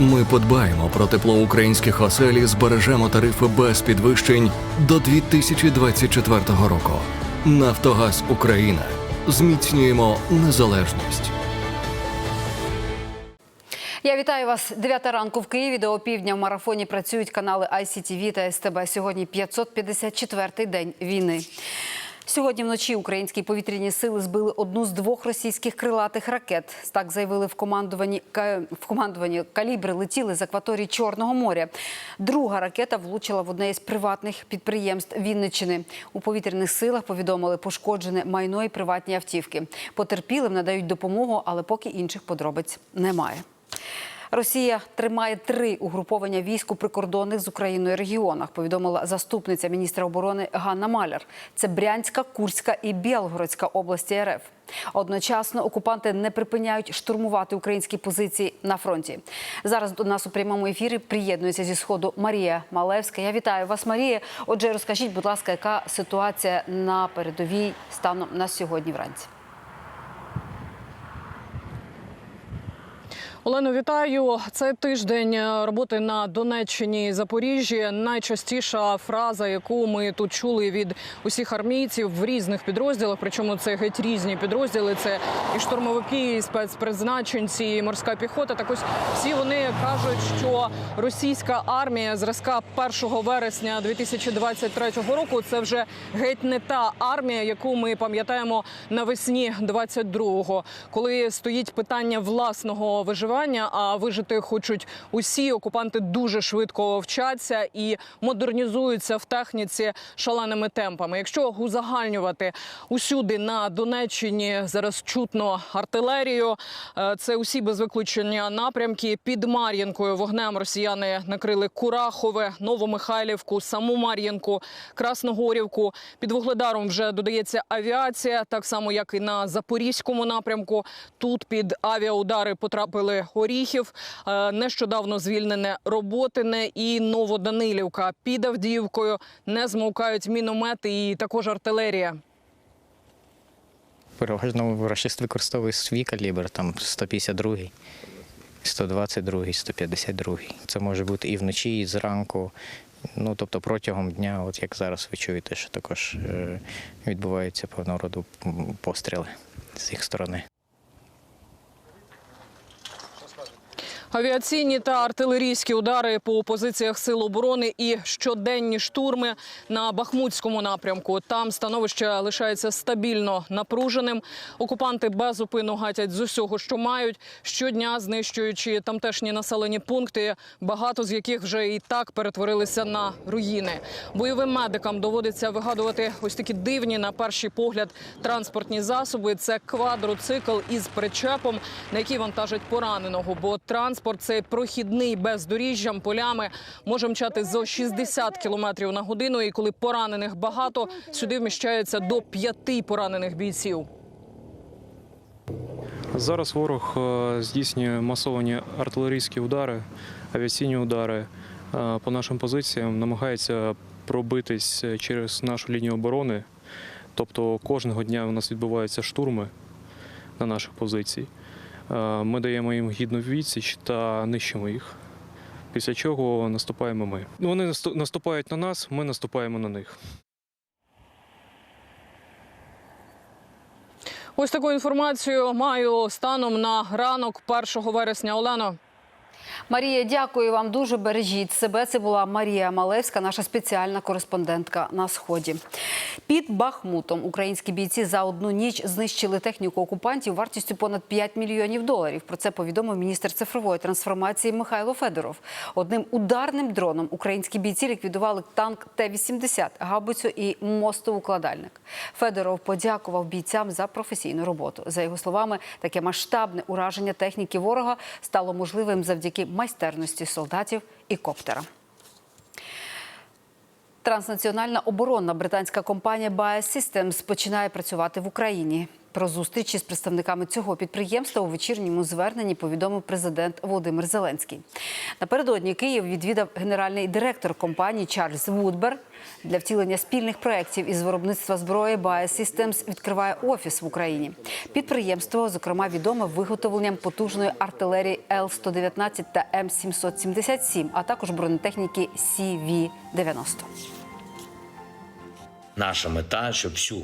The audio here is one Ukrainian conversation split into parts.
Ми подбаємо про тепло українських осель і збережемо тарифи без підвищень до 2024 року. Нафтогаз Україна. Зміцнюємо незалежність. Я вітаю вас. Дев'ята ранку в Києві. До опівдня в марафоні працюють канали ICTV та СТБ. Сьогодні 554-й день війни. Сьогодні вночі українські повітряні сили збили одну з двох російських крилатих ракет. Так заявили в командуванні в командуванні. Калібри летіли з акваторії Чорного моря. Друга ракета влучила в одне із приватних підприємств Вінниччини. У повітряних силах повідомили пошкоджене майно і приватні автівки. Потерпілим надають допомогу, але поки інших подробиць немає. Росія тримає три угруповання військ у прикордонних з Україною регіонах. Повідомила заступниця міністра оборони Ганна Маляр. Це Брянська, Курська і Білгородська області РФ. Одночасно окупанти не припиняють штурмувати українські позиції на фронті. Зараз до нас у прямому ефірі приєднується зі сходу Марія Малевська. Я вітаю вас, Марія. Отже, розкажіть, будь ласка, яка ситуація на передовій станом на сьогодні вранці? Олено, вітаю. Це тиждень е, роботи на Донеччині і Запоріжжі. Найчастіша фраза, яку ми тут чули від усіх армійців в різних підрозділах. Причому це геть різні підрозділи. Це і штурмовики, і спецпризначенці, і морська піхота. Так ось всі вони кажуть, що російська армія зразка 1 вересня 2023 року це вже геть не та армія, яку ми пам'ятаємо навесні 22-го, коли стоїть питання власного виживання. А вижити хочуть усі окупанти дуже швидко вчаться і модернізуються в техніці шаленими темпами. Якщо узагальнювати усюди на Донеччині зараз чутно артилерію. Е, Це усі без виключення напрямки під Мар'їнкою. Вогнем росіяни накрили Курахове, Новомихайлівку, саму Мар'їнку, Красногорівку. Під Вугледаром вже додається авіація, так само як і на запорізькому напрямку. Тут під авіаудари потрапили Оріхів, е, нещодавно звільнене Роботине і Новоданилівка. Під Авдіївкою не змовкають міномети і також артилерія. Переважно рашист використовує свій калібр, там 152, 122, 152. Це може бути і вночі, і зранку. Ну, тобто протягом дня, от як зараз ви чуєте, що також е, відбуваються певного роду постріли з їх сторони. Авіаційні та артилерійські удари по позиціях сил оборони і щоденні штурми на Бахмутському напрямку. Там становище лишається стабільно напруженим. Окупанти безупину гатять з усього, що мають щодня, знищуючи тамтешні населені пункти, багато з яких вже і так перетворилися на руїни. Бойовим медикам доводиться вигадувати ось такі дивні на перший погляд транспортні засоби. Це квадроцикл із причепом, на який вантажать пораненого. Бо транспорт цей прохідний бездоріжжям, полями може мчати зо 60 км на годину. І коли поранених багато, сюди вміщається до п'яти поранених бійців. Зараз ворог е, здійснює масовані артилерійські удари, авіаційні удари е, по нашим позиціям, намагається пробитись через нашу лінію оборони. Тобто кожного дня у нас відбуваються штурми на наших позицій. Е, Ми даємо їм гідну відсіч та нищимо їх. Після чого наступаємо ми. Вони насту- наступають на нас, ми наступаємо на них. Ось таку інформацію маю станом на ранок 1 вересня. Олено. Марія, дякую вам дуже. Бережіть себе. Це була Марія Малевська, наша спеціальна кореспондентка на сході. Під Бахмутом українські бійці за одну ніч знищили техніку окупантів вартістю понад 5 мільйонів доларів. Про це повідомив міністр цифрової трансформації Михайло Федоров. Одним ударним дроном українські бійці ліквідували танк Т-80, габицю і мостовукладальник. Федоров подякував бійцям за професійну роботу. За його словами, таке масштабне ураження техніки ворога стало можливим завдяки майстерності солдатів і коптера. Транснаціональна оборонна британська компанія Bias Systems починає працювати в Україні. Про зустрічі з представниками цього підприємства у вечірньому зверненні повідомив президент Володимир Зеленський. Напередодні Київ відвідав генеральний директор компанії Чарльз Вудбер. Для втілення спільних проєктів із виробництва зброї Bae Systems відкриває офіс в Україні. Підприємство, зокрема, відоме виготовленням потужної артилерії Л-119 та М-777, а також бронетехніки CV-90. Наша мета, щоб всю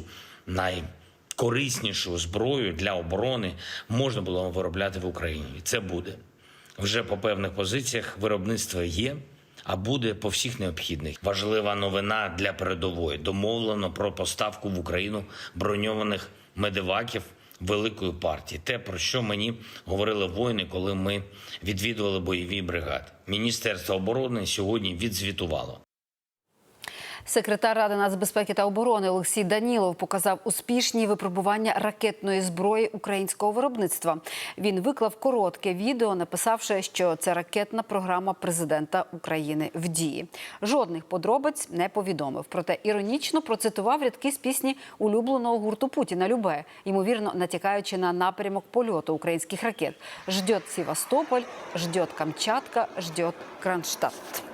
найкориснішу зброю для оборони можна було виробляти в Україні. І це буде. Вже по певних позиціях виробництво є, а буде по всіх необхідних. Важлива новина для передової. Домовлено про поставку в Україну броньованих медиваків великої партії. Те, про що мені говорили воїни, коли ми відвідували бойові бригади. Міністерство оборони сьогодні відзвітувало. Секретар Ради нацбезпеки та оборони Олексій Данілов показав успішні випробування ракетної зброї українського виробництва. Він виклав коротке відео, написавши, що це ракетна програма президента України в дії. Жодних подробиць не повідомив. Проте іронічно процитував рядки з пісні улюбленого гурту Путіна Любе, ймовірно натякаючи на напрямок польоту українських ракет. Ждет Севастополь, ждет Камчатка, ждет Кронштадт.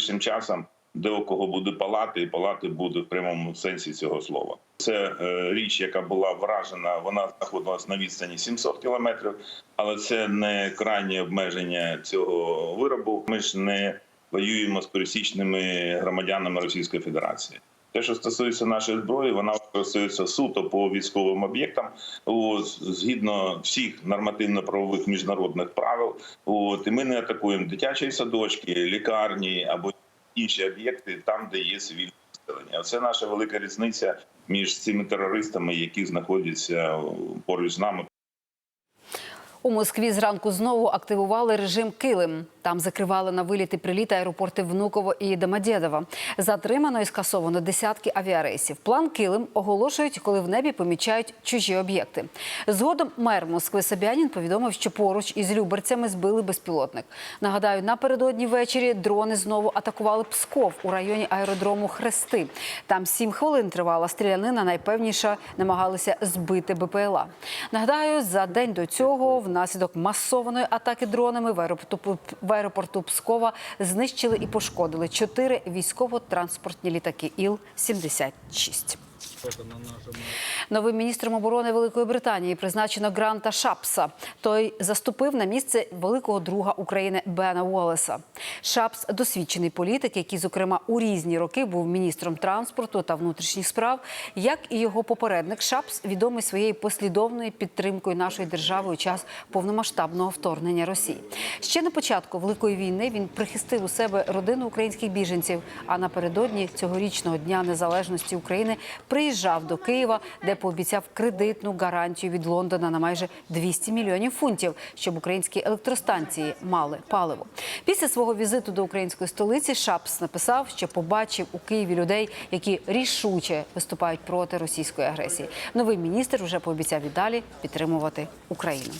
Найближчим часом де у кого буде палати, і палати буде в прямому сенсі цього слова. Це е, річ, яка була вражена. Вона знаходилась на відстані 700 кілометрів, але це не крайнє обмеження цього виробу. Ми ж не воюємо з пересічними громадянами Російської Федерації. Те, що стосується нашої зброї, вона використовується суто по військовим об'єктам, згідно всіх нормативно-правових міжнародних правил. От і ми не атакуємо дитячі садочки, лікарні або інші об'єкти там, де є цивільне населення. Це наша велика різниця між цими терористами, які знаходяться поруч з нами. У Москві зранку знову активували режим Килим. Там закривали на виліти приліт аеропорти Внуково і Домодєдово. Затримано і скасовано десятки авіарейсів. План Килим оголошують, коли в небі помічають чужі об'єкти. Згодом мер Москви Собянін повідомив, що поруч із люберцями збили безпілотник. Нагадаю, напередодні ввечері дрони знову атакували Псков у районі аеродрому Хрести. Там сім хвилин тривала стрілянина. Найпевніше намагалися збити БПЛА. Нагадаю, за день до цього внаслідок масованої атаки дронами в аеропорту, Пскова знищили і пошкодили чотири військово-транспортні літаки Іл-76. Новим міністром оборони Великої Британії призначено Гранта Шапса. Той заступив на місце великого друга України Бена Уоллеса. Шапс досвідчений політик, який, зокрема, у різні роки був міністром транспорту та внутрішніх справ. Як і його попередник, Шапс відомий своєю послідовною підтримкою нашої держави у час повномасштабного вторгнення Росії. Ще на початку великої війни він прихистив у себе родину українських біженців. А напередодні цьогорічного дня незалежності України приїжджав до Києва, де пообіцяв кредитну гарантію від Лондона на майже 200 мільйонів фунтів, щоб українські електростанції мали паливо. Після свого візиту до української столиці Шапс написав, що побачив у Києві людей, які рішуче виступають проти російської агресії. Новий міністр вже пообіцяв і далі підтримувати Україну.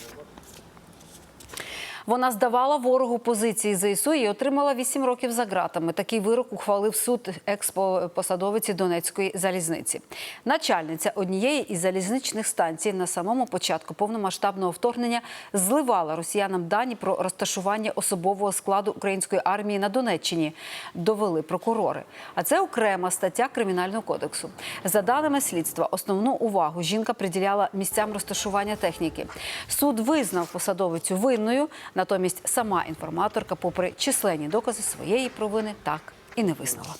Вона здавала ворогу позиції ЗСУ і отримала 8 років за ґратами. Такий вирок ухвалив суд експосадовиці Донецької залізниці. Начальниця однієї із залізничних станцій на самому початку повномасштабного вторгнення зливала росіянам дані про розташування особового складу української армії на Донеччині. Довели прокурори. А це окрема стаття кримінального кодексу. За даними слідства, основну увагу жінка приділяла місцям розташування техніки. Суд визнав посадовицю винною. Натомість сама інформаторка, попри численні докази своєї провини, так і не визнала.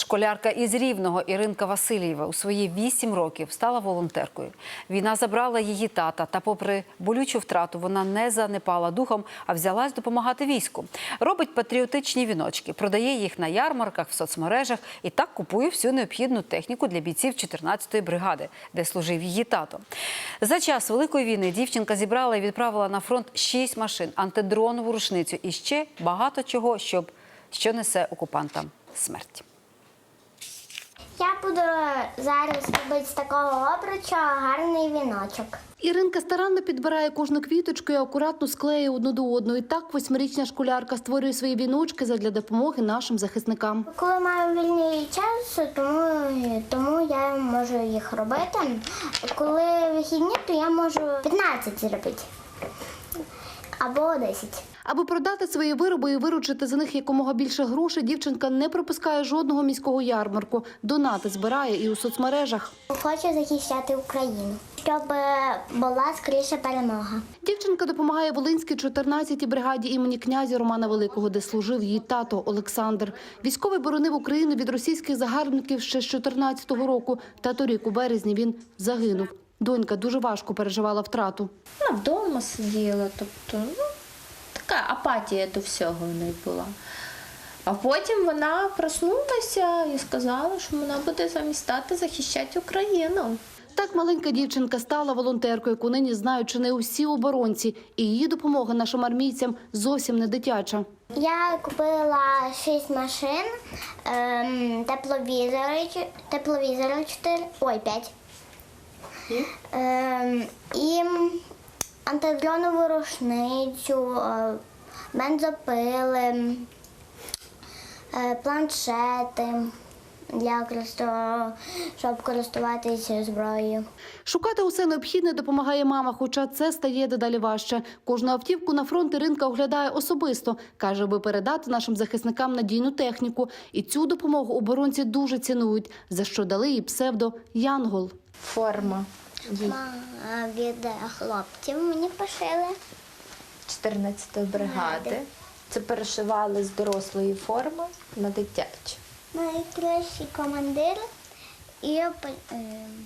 Школярка із Рівного Іринка Васильєва у свої вісім років стала волонтеркою. Війна забрала її тата, та, попри болючу втрату, вона не занепала духом, а взялась допомагати війську. Робить патріотичні віночки, продає їх на ярмарках, в соцмережах і так купує всю необхідну техніку для бійців 14-ї бригади, де служив її тато. За час великої війни дівчинка зібрала і відправила на фронт шість машин, антидронову рушницю і ще багато чого, щоб що несе окупантам смерть. Я буду зараз робити з такого обруча гарний віночок. Іринка старанно підбирає кожну квіточку і акуратно склеює одну до одної. Так восьмирічна школярка створює свої віночки задля допомоги нашим захисникам. Коли маю вільний час, тому, тому я можу їх робити. Коли вихідні, то я можу 15 зробити. Або 10. Аби продати свої вироби і виручити за них якомога більше грошей, дівчинка не пропускає жодного міського ярмарку. Донати збирає і у соцмережах. Хочу захищати Україну, щоб була скоріше перемога. Дівчинка допомагає Волинській 14-й бригаді імені князя Романа Великого, де служив її тато Олександр. Військовий боронив Україну від російських загарбників ще з 14-го року. Та торік у березні він загинув. Донька дуже важко переживала втрату. Вона вдома сиділа, тобто ну, така апатія до всього в неї була. А потім вона проснулася і сказала, що вона буде замість тата захищати Україну. Так маленька дівчинка стала волонтеркою, яку нині знають чи не усі оборонці, і її допомога нашим армійцям зовсім не дитяча. Я купила 6 машин, ем, тепловізори, тепловізори 4, ой, 5. Ем, і антидронову рушницю, е, бензопили, е, планшети для користу- щоб користуватися зброєю. Шукати усе необхідне допомагає мама, хоча це стає дедалі важче. Кожну автівку на фронт Іринка оглядає особисто. Каже, аби передати нашим захисникам надійну техніку. І цю допомогу оборонці дуже цінують, за що дали їй псевдо Янгол. Форма їй Ма- Від хлопців мені пошили. 14-ї бригади. Це перешивали з дорослої форми на дитячу. Найкращий командир і е,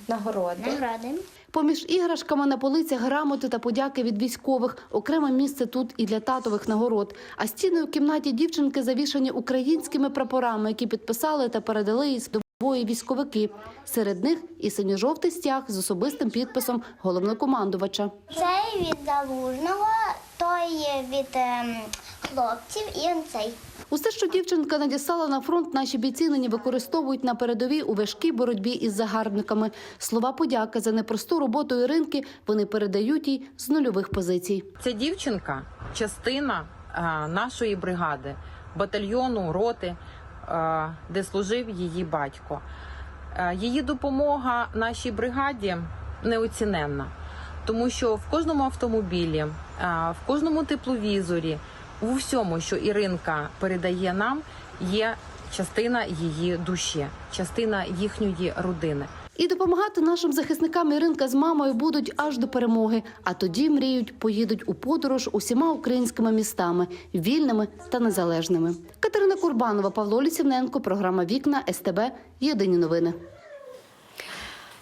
Нагороди. награди. Поміж іграшками на полицях грамоти та подяки від військових. Окреме місце тут і для татових нагород. А стіни у кімнаті дівчинки завішані українськими прапорами, які підписали та передали їй двоє військовики. Серед них і синьо-жовтий стяг з особистим підписом головнокомандувача. Цей від залужного, той є від ем, хлопців і цей. Усе, що дівчинка надіслала на фронт, наші бійці нині використовують на передовій у важкій боротьбі із загарбниками. Слова подяки за непросту роботу Іринки вони передають їй з нульових позицій. Ця дівчинка частина нашої бригади, батальйону, роти, де служив її батько. Е, Її допомога нашій бригаді неоціненна, тому що в кожному автомобілі, е, в кожному тепловізорі, у всьому, що Іринка передає нам, є частина її душі, частина їхньої родини. І допомагати нашим захисникам Іринка з мамою будуть аж до перемоги. А тоді мріють, поїдуть у подорож усіма українськими містами, вільними та незалежними. Катерина Курбанова, Павло Лісівненко, програма Вікна СТБ. Єдині новини.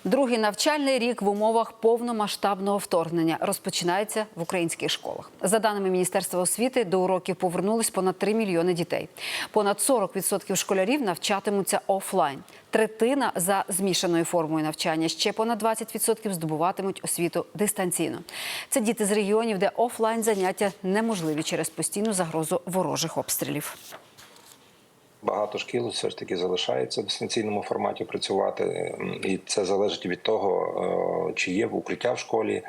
Другий навчальний рік в умовах повномасштабного вторгнення розпочинається в українських школах. За даними Міністерства освіти, до уроків повернулись понад 3 мільйони дітей. Понад 40% школярів навчатимуться офлайн. Третина за змішаною формою навчання. Ще понад 20% здобуватимуть освіту дистанційно. Це діти з регіонів, де офлайн заняття неможливі через постійну загрозу ворожих обстрілів. Багато шкіл все ж таки залишається в дистанційному форматі працювати, і це залежить від того, е, чи є укриття в школі,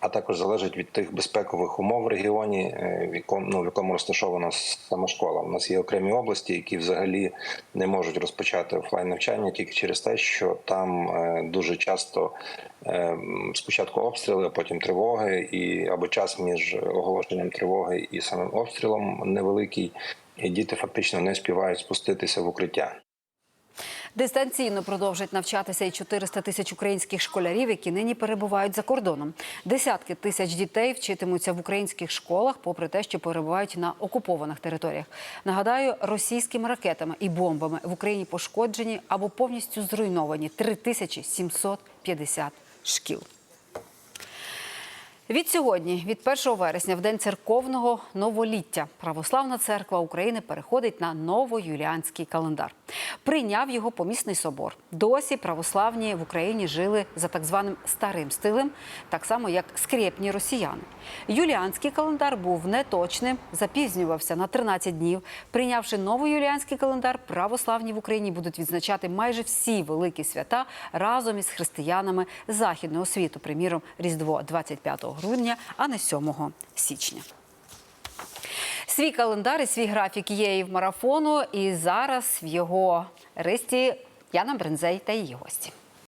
а також залежить від тих безпекових умов в регіоні, е, в якому ну в якому розташована сама школа. У нас є окремі області, які взагалі не можуть розпочати офлайн навчання тільки через те, що там е, дуже часто спочатку обстріли, а потім тривоги, і або час між оголошенням тривоги і самим обстрілом невеликий. І діти фактично не співають спуститися в укриття. Дистанційно продовжать навчатися і 400 тисяч українських школярів, які нині перебувають за кордоном. Десятки тисяч дітей вчитимуться в українських школах, попри те, що перебувають на окупованих територіях. Нагадаю, російськими ракетами і бомбами в Україні пошкоджені або повністю зруйновані 3750 шкіл. Відсьогодні, від 1 вересня, в день церковного новоліття, Православна церква України переходить на новоюліанський календар. Прийняв його помісний собор. Досі православні в Україні жили за так званим старим стилем, так само як скрєпні росіяни. Юліанський календар був неточним, запізнювався на 13 днів. Прийнявши новоюліанський календар, православні в Україні будуть відзначати майже всі великі свята разом із християнами західного світу. Приміром, Різдво 25 грудня, а не 7 січня. Свій календар і свій графік є і в марафону. І зараз в його ристі Яна Брензей та її гості.